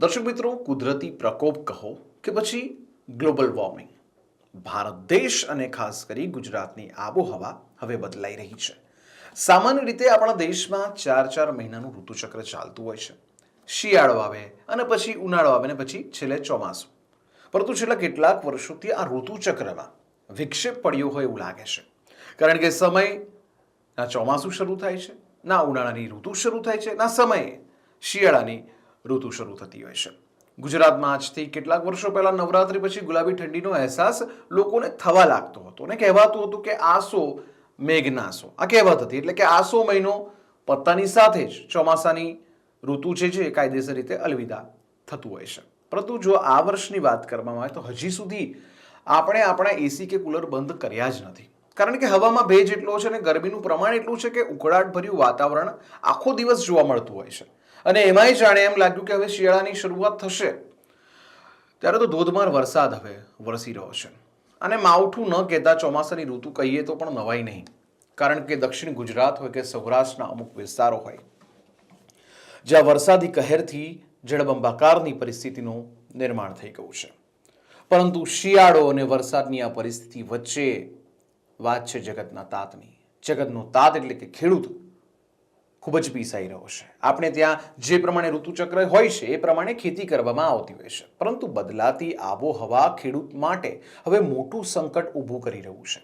દર્શક મિત્રો, કુદરતી પ્રકોપ કહો કે પછી ગ્લોબલ વોર્મિંગ. ભારત દેશ અને ખાસ કરી ગુજરાતની આબોહવા હવે બદલાઈ રહી છે. સામાન્ય રીતે આપણા દેશમાં ચાર ચાર મહિનાનું ઋતુચક્ર ચાલતું હોય છે. શિયાળો આવે અને પછી ઉનાળો આવે ને પછી છેલ્લે ચોમાસું. પરંતુ છેલ્લા કેટલાક વર્ષોથી આ ઋતુચક્રમાં વિક્ષેપ પડ્યો હોય એવું લાગે છે. કારણ કે સમય ના ચોમાસું શરૂ થાય છે, ના ઉનાળાની ઋતુ શરૂ થાય છે, ના સમયે શિયાળાની ઋતુ શરૂ થતી હોય છે. ગુજરાતમાં આજથી કેટલાક વર્ષો પહેલા નવરાત્રી પછી ગુલાબી ઠંડીનો અહેસાસ લોકોને થવા લાગતો હતો અને કહેવાતું હતું કે આસો મેઘનાસો આ કહેવત હતી એટલે કે આસો મહિનો પત્તાની સાથે જ ચોમાસાની ઋતુ છે જે કાયદેસર રીતે અલવિદા થતું હોય છે. પરંતુ જો આ વર્ષની વાત કરવામાં આવે તો હજી સુધી આપણે આપણા એસી કે કુલર બંધ કર્યા જ નથી. કારણ કે હવામાં ભેજ એટલો છે અને ગરમીનું પ્રમાણ એટલું છે કે ઉકળાટભર્યું વાતાવરણ આખો દિવસ જોવા મળતું હોય છે. અને એમાંય જાણે એમ લાગ્યું કે હવે શિયાળાની શરૂઆત થશે. ત્યારે તો ધોધમાર વરસાદ હવે વરસી રહ્યો છે. અને માવઠું ન કહેતા ચોમાસાની ઋતુ કહીએ તો પણ નવાઈ નહીં. કારણ કે દક્ષિણ ગુજરાત હોય કે સૌરાષ્ટ્રના અમુક વિસ્તારો હોય, જ્યાં વરસાદી કહેરથી જળબંબાકારની પરિસ્થિતિનું નિર્માણ થઈ ગયું છે. પરંતુ શિયાળો અને વરસાદની આ પરિસ્થિતિ વચ્ચે વાત છે જગતના તાતની. જગતનો તાત એટલે કે ખેડૂત ખૂબ જ પીસાઈ રહ્યો છે. આપણે ત્યાં જે પ્રમાણે ઋતુચક્ર હોય છે, એ પ્રમાણે ખેતી કરવામાં આવતી હોય છે. પરંતુ બદલાતી આબોહવા ખેડૂત માટે હવે મોટું સંકટ ઊભું કરી રહ્યું છે.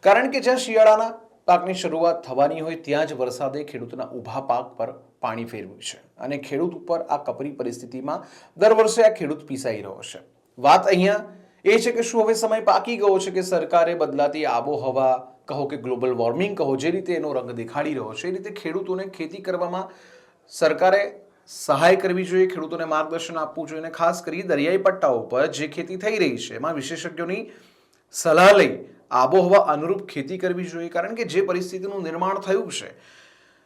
કારણ કે જ્યાં શિયાળાના પાકની શરૂઆત થવાની હોય, ત્યાં જ વરસાદે ખેડૂતના ઊભા પાક પર પાણી ફેરવ્યું છે. અને ખેડૂત ઉપર આ કપરી પરિસ્થિતિમાં દર વર્ષે આ ખેડૂત પીસાઈ રહ્યો છે. વાત અહીંયા એ છે કે શું હવે સમય પાકી ગયો છે કે સરકારે બદલાતી આબોહવા, કહો કે ગ્લોબલ વોર્મિંગ, કહો જે રીતે એનો રંગ દેખાડી રહ્યો છે, એ રીતે ખેડૂતોને ખેતી કરવામાં સરકારે સહાય કરવી જોઈએ, ખેડૂતોને માર્ગદર્શન આપવું જોઈએ અને ખાસ કરી દરિયાઈ પટ્ટા ઉપર જે ખેતી થઈ રહી છે, એમાં વિશેષજ્ઞોની સલાહ લઈ આબોહવા અનુરૂપ ખેતી કરવી જોઈએ, કારણ કે જે પરિસ્થિતિનું નિર્માણ થયું છે,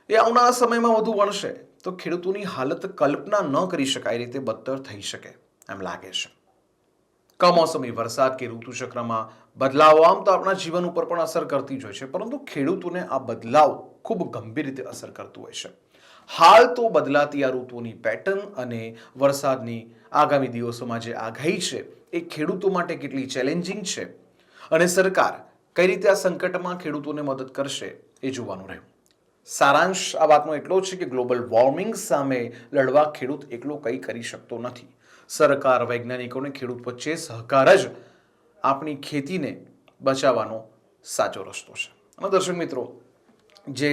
એ આવનારા સમયમાં વધુ વણશે. તો ખેડૂતોની હાલત કલ્પના ન કરી શકાય રીતે બદતર થઈ શકે, એમ લાગે છે. કમોસમી વરસાદ કે ઋતુચક્રમાં બદલાવ આમ તો આપણા જીવન ઉપર પણ અસર કરતી જ હોય છે, પરંતુ ખેડૂતોને આ બદલાવ ખૂબ ગંભીર રીતે અસર કરતું હોય છે. હાલ તો બદલાતી આ ઋતુની પેટર્ન અને વરસાદની આગામી દિવસોમાં જે આગાહી છે, એ ખેડૂતો માટે કેટલી ચેલેન્જિંગ છે અને સરકાર કઈ રીતે આ સંકટમાં ખેડૂતોને મદદ કરશે, એ જોવાનું રહ્યું. સારાંશ આ વાતનો એટલો છે કે ગ્લોબલ વોર્મિંગ સામે લડવા ખેડૂત એકલો કંઈ કરી શકતો નથી. સરકાર, વૈજ્ઞાનિકોને ખેડૂત વચ્ચે સહકાર જ આપણી ખેતીને બચાવવાનો સાચો રસ્તો છે. અને દર્શક મિત્રો, જે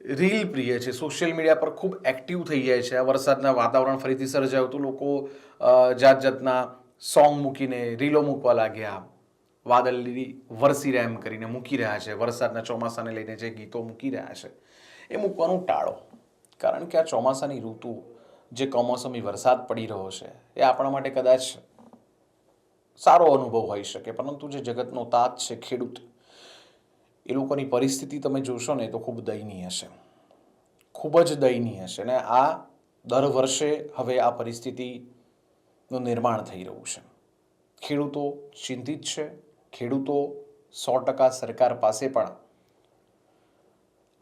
રીલ પ્રિય છે, સોશિયલ મીડિયા પર ખૂબ એક્ટિવ થઈ જાય છે. આ વરસાદના વાતાવરણ ફરીથી સર્જાયું તો લોકો જાત જાતના સોંગ મૂકીને, રીલો મૂકવા લાગ્યા. વાદળી વરસી રહ્યા એમ કરીને મૂકી રહ્યા છે. વરસાદના ચોમાસાને લઈને જે ગીતો મૂકી રહ્યા છે, એ મૂકવાનું ટાળો. કારણ કે આ ચોમાસાની ઋતુ જે કમોસમી વરસાદ પડી રહ્યો છે, એ આપણા માટે કદાચ સારો અનુભવ હોઈ શકે. પરંતુ જે જગતનો તાત છે, ખેડૂત, એ લોકોની પરિસ્થિતિ તમે જોશો ને તો ખૂબ દયનીય છે. ખૂબ જ દયનીય છે અને આ દર વર્ષે હવે આ પરિસ્થિતિનું નિર્માણ થઈ રહ્યું છે. ખેડૂતો ચિંતિત છે, ખેડૂતો સો ટકા સરકાર પાસે પણ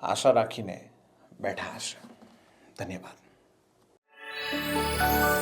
આશા રાખીને બેઠા હશે. ધન્યવાદ. Música